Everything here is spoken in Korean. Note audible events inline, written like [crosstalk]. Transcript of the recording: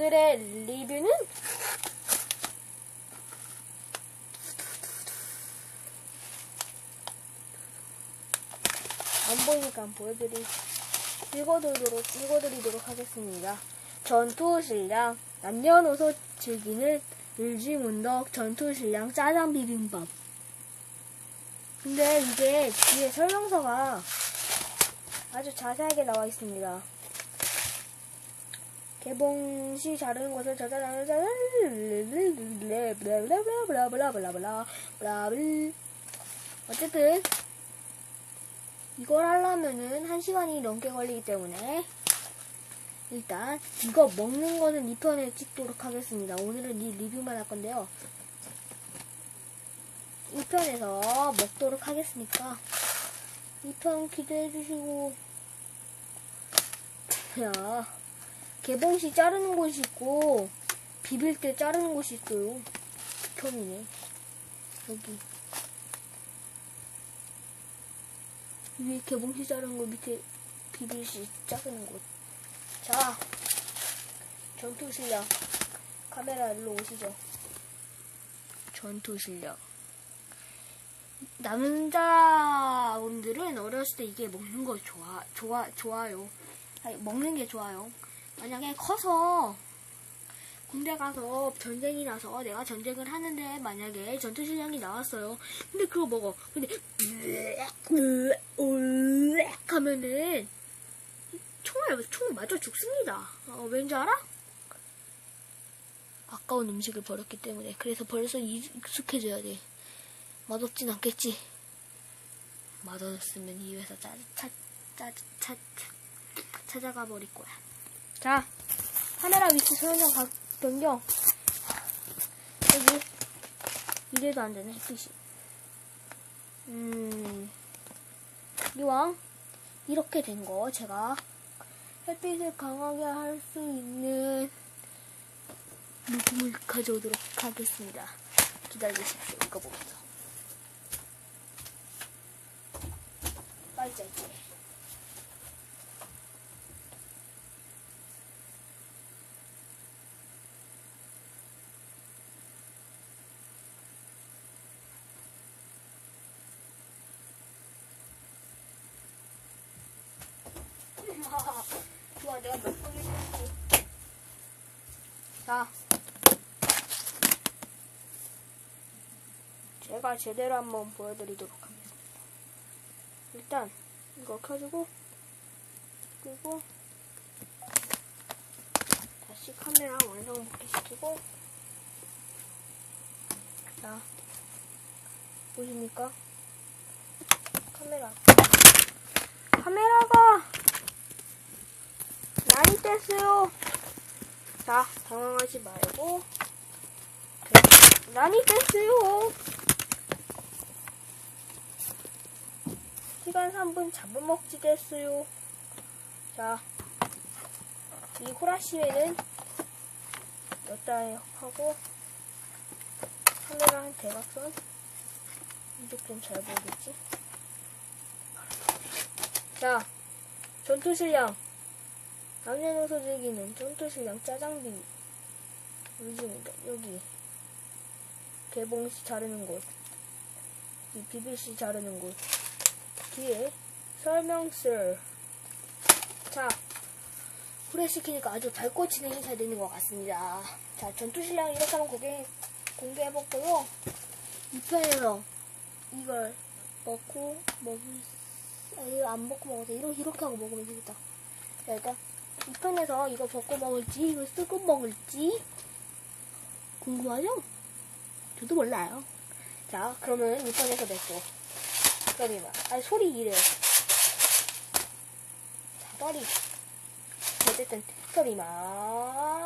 오늘의 리뷰는 안 보이니까 보여드리, 읽어드리도록, 읽어드리도록 하겠습니다. 전투 실력, 남녀노소 즐기는 일지문덕 전투 실력 짜장 비빔밥. 근데 이게 뒤에 설명서가 아주 자세하게 나와 있습니다. 개봉 시 자르는 것을 저자장을 블라블라블라블라블라블라 블라블 [laughs] 어쨌든 이걸 하려면은 한 시간이 넘게 걸리기 때문에 일단 이거 먹는 거는 2편에 찍도록 하겠습니다. 오늘은 이 리뷰만 할 건데요. 2편에서 먹도록 하겠으니까 2편 기대해 주시고 야 개봉 시 자르는 곳이 있고 비빌 때 자르는 곳이 있어요. 편이네. 여기 위에 개봉 시 자르는 곳 밑에 비빌 시 자르는 곳. 자 전투 실력 카메라 일로 오시죠. 전투 실력. 남자분들은 어렸을 때 이게 먹는 거 좋아, 좋아, 좋아요. 아니, 먹는 게 좋아요. 만약에 커서 군대 가서 전쟁이 나서 내가 전쟁을 하는데 만약에 전투 실력이 나왔어요. 근데 그거 먹어. 근데 으악 하면은 총알 총 맞아 죽습니다. 어, 왠지 알아? 아까운 음식을 버렸기 때문에 그래서 벌써 익숙해져야 돼. 맛없진 않겠지. 맛없으면 이 회사 짜, 차, 짜, 차, 찾아가 버릴 거야. 자, 카메라 위치 설정 각 변경. 여기 이래도 안 되네 햇빛이. 음, 이왕 이렇게 된 거 제가 햇빛을 강하게 할 수 있는 물품을 가져오도록 하겠습니다. 기다리십시오. 이거 보면서. 빨리 짧게. 좋아, 내가 몇 분을 했지. 자. 제가 제대로 한번 보여드리도록 하겠습니다. 일단, 이거 켜주고, 그리고, 다시 카메라 완성 복귀시키고, 자, 보십니까? 카메라. 카메라가 뗐어요. 자, 당황하지 말고. 많이 뗐어요. 시간 3분 잡아먹지 됐어요. 자, 이 호라시에는 여기다 하고, 카메라 한 대각선. 이쪽 좀 잘 보이겠지? 자, 전투 실력. 남녀노소 즐기는 전투실력 짜장비 요즘입니다. 여기 개봉시 자르는 곳, 이 비비시 자르는 곳 뒤에 설명서. 자, 후레시키니까 아주 밝고 진행이 잘 되는 것 같습니다. 자, 전투실력 이렇게 한번 공개, 공개해봤고요. 2편에서 이걸 먹고 먹을 아, 이거 안 먹고 먹어서 이렇게, 이렇게 하고 먹으면 되겠다. 자, 일단 2편에서 이거 벗고 먹을지 이거 쓰고 먹을지 궁금하죠? 저도 몰라요. 자 그러면 2편에서 뵙고. 소리만 아니 소리 이래. 자 소리. 어쨌든 소리만